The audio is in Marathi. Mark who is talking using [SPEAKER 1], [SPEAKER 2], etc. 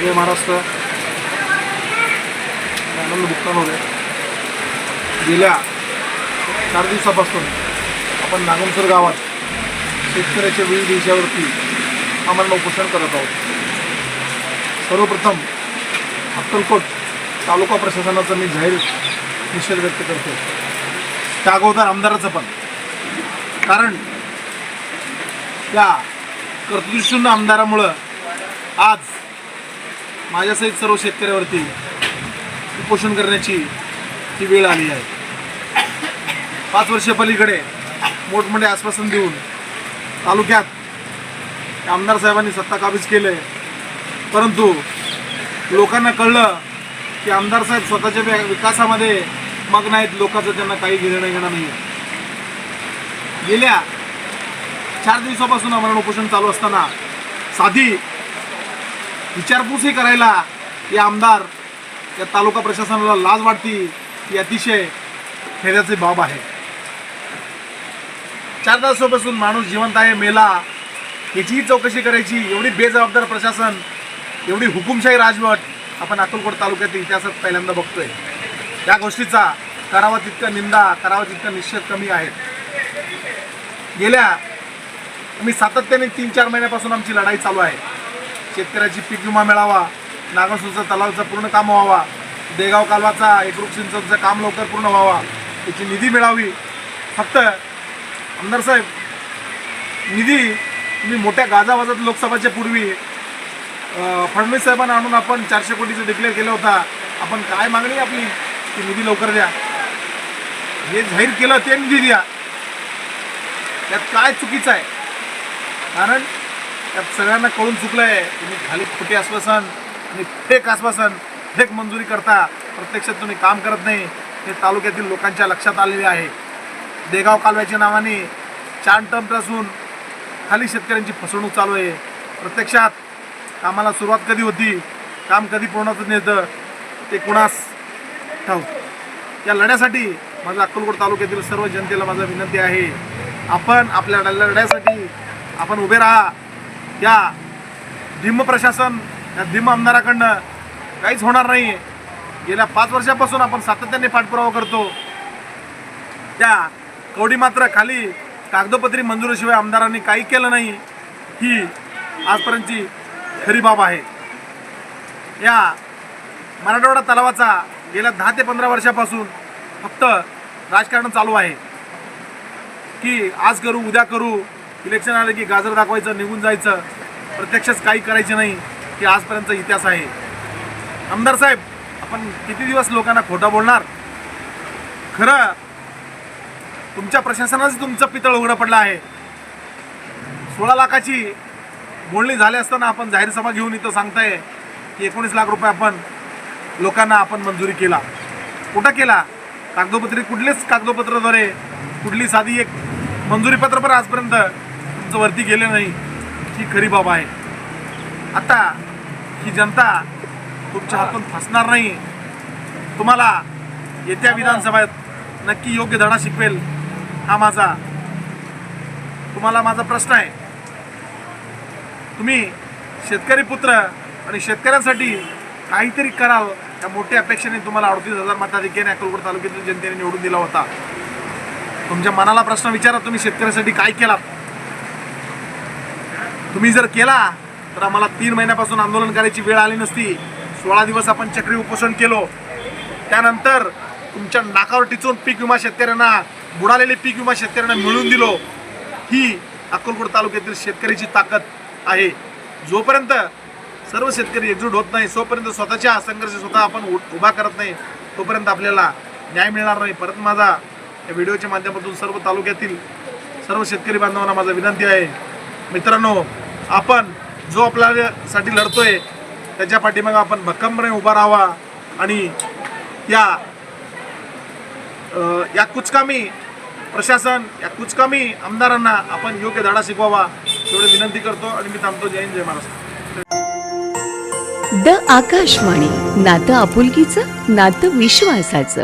[SPEAKER 1] जय महाराष्ट्र आनंद बुकतानवरे हो गेल्या चार दिवसापासून आपण नागमसर गावात शेतकऱ्याच्या विविध विषयावरती आम्हाला उपोषण करत आहोत. सर्वप्रथम अक्कलकोट तालुका प्रशासनाचा मी जाहीर निषेध व्यक्त करतो त्या अगोदर आमदाराचं पण. कारण त्या कर्तृशून आमदारामुळं आज माझ्यासहित सर्व शेतकऱ्यावरती उपोषण करण्याची ही वेळ आली आहे. पाच वर्ष पलीकडे मोठमोठे आश्वासन देऊन तालुक्यात आमदार साहेबांनी सत्ता काबीज केले परंतु लोकांना कळलं की आमदार साहेब स्वतःच्या विकासामध्ये मग्न आहेत लोकांचं त्यांना काही घेणं घेणं नाही गेल्या चार दिवसापासून आम्हाला उपोषण चालू असताना साधी विचारपूसही करायला हे आमदार या तालुका प्रशासनाला लाज वाटती ही अतिशय खेदाची बाब आहे. चार दिवसापासून माणूस जिवंत आहे मेला. याचीही चौकशी करायची एवढी बेजबाबदार प्रशासन एवढी हुकुमशाही राजवट आपण अकोलकोट तालुक्यातील इतिहासात पहिल्यांदा बघतोय. या गोष्टीचा करावा तितका निंदा करावा तितका निश्चित कमी आहेत गेल्या आम्ही सातत्याने तीन चार महिन्यापासून आमची लढाई चालू आहे. शेतकऱ्याची पीक विमा मिळावा नागसूरचा तलावचा पूर्ण काम व्हावा देगाव कालवाचा एकरूप सिंचनचं काम लवकर पूर्ण व्हावा त्याची निधी मिळावी. फक्त आमदार साहेब निधी तुम्ही मोठ्या गाजावाजात लोकसभाच्या पूर्वी फडणवीस साहेबांना आणून आपण चारशे कोटीचं डिक्लेअर केलं होता. आपण काय मागणी आपली? की निधी लवकर द्या. हे जाहीर केलं ते निधी द्या. त्यात काय चुकीचं आहे? कारण त्यात सगळ्यांना कळून चुकलं आहे तुम्ही खाली खोटे आश्वासन आणि फेक आश्वासन फेक मंजुरी करता. प्रत्यक्षात तुम्ही काम करत नाही. हे तालुक्यातील लोकांच्या लक्षात आलेले आहे. देगाव कालव्याच्या नावाने चार टर्मपासून खाली शेतकऱ्यांची फसवणूक चालू आहे. प्रत्यक्षात कामाला सुरुवात कधी होती? काम कधी पूर्णच नेतं? ते कुणास ठाऊ या लढ्यासाठी माझा अक्कलकोट तालुक्यातील सर्व जनतेला माझा विनंती आहे. आपण आपल्या लढ्यासाठी आपण उभे राहा. या धिम्म प्रशासन या धिम्म आमदाराकडनं काहीच होणार नाही. गेल्या पाच वर्षापासून आपण सातत्याने पाठपुरावा करतो. त्या कवडी मात्र खाली कागदोपत्री मंजुरीशिवाय आमदारांनी काही केलं नाही. ही आजपर्यंतची खरी बाब आहे. या मराठवाडा तलावाचा गेल्या दहा ते पंधरा वर्षापासून फक्त राजकारण चालू आहे. की आज करू उद्या करू इलेक्शन आलं की गाजर दाखवायचं निघून जायचं. प्रत्यक्षच काही करायचे नाही. हे आजपर्यंतचा इतिहास आहे. आमदार साहेब आपण किती दिवस लोकांना खोटं बोलणार? खरं तुमच्या प्रशासनाचं तुमचं पितळ उघडं पडलं आहे. सोळा लाखाची बोलणी झाली असताना आपण जाहीर सभा घेऊन इथं सांगताय की एकोणीस लाख रुपये आपण लोकांना आपण मंजुरी केला. कुठं केला? कागदोपत्री कुठलेच कागदोपत्राद्वारे कुठली साधी एक मंजुरीपत्र पण आजपर्यंत तुमचं वरती गेलं नाही ही खरी बाब आहे. आता ही जनता तुमच्या हातून फसणार नाही. तुम्हाला येत्या विधानसभेत नक्की योग्य धडा शिकवेल हा माझा तुम्हाला माझा प्रश्न आहे. तुम्ही शेतकरी पुत्र आणि शेतकऱ्यांसाठी काहीतरी कराल त्या मोठ्या अपेक्षेने तुम्हाला अडतीस हजार मताधिक्याने अक्कलकोट तालुक्यातील जनतेने निवडून दिला होता. तुमच्या मनाला प्रश्न विचारा तुम्ही शेतकऱ्यासाठी काय केलात? तुम्ही जर केला तर आम्हाला तीन महिन्यापासून आंदोलन करायची वेळ आली नसती. सोळा दिवस आपण चक्री उपोषण केलो. त्यानंतर तुमच्या नाकावर टिचून पीक विमा शेतकऱ्यांना बुडालेले पीक विमा शेतकऱ्यांना मिळवून दिलो. ही अक्कलकोट तालुक्यातील शेतकऱ्याची ताकद आहे. जोपर्यंत सर्व शेतकरी एकजूट होत नाही तोपर्यंत स्वतःच्या संघर्ष स्वतः आपण उ- उभा करत नाही तोपर्यंत आपल्याला न्याय मिळणार नाही. परत माझा या व्हिडिओच्या माध्यमातून सर्व तालुक्यातील सर्व शेतकरी बांधवांना माझा विनंती आहे. मित्रांनो आपण जो आपल्यासाठी लढतोय त्याच्या पाठीमागे आपण भक्कमपणे उभा राहावा आणि या या कुचकामी प्रशासन या कुचकामी आमदारांना आपण योग्य धडा शिकवावा एवढी विनंती करतो आणि मी थांबतो. जय हिंद जय महाराष्ट्र.
[SPEAKER 2] द आकाशवाणी नातं आपुलकीचं नातं विश्वासाचं.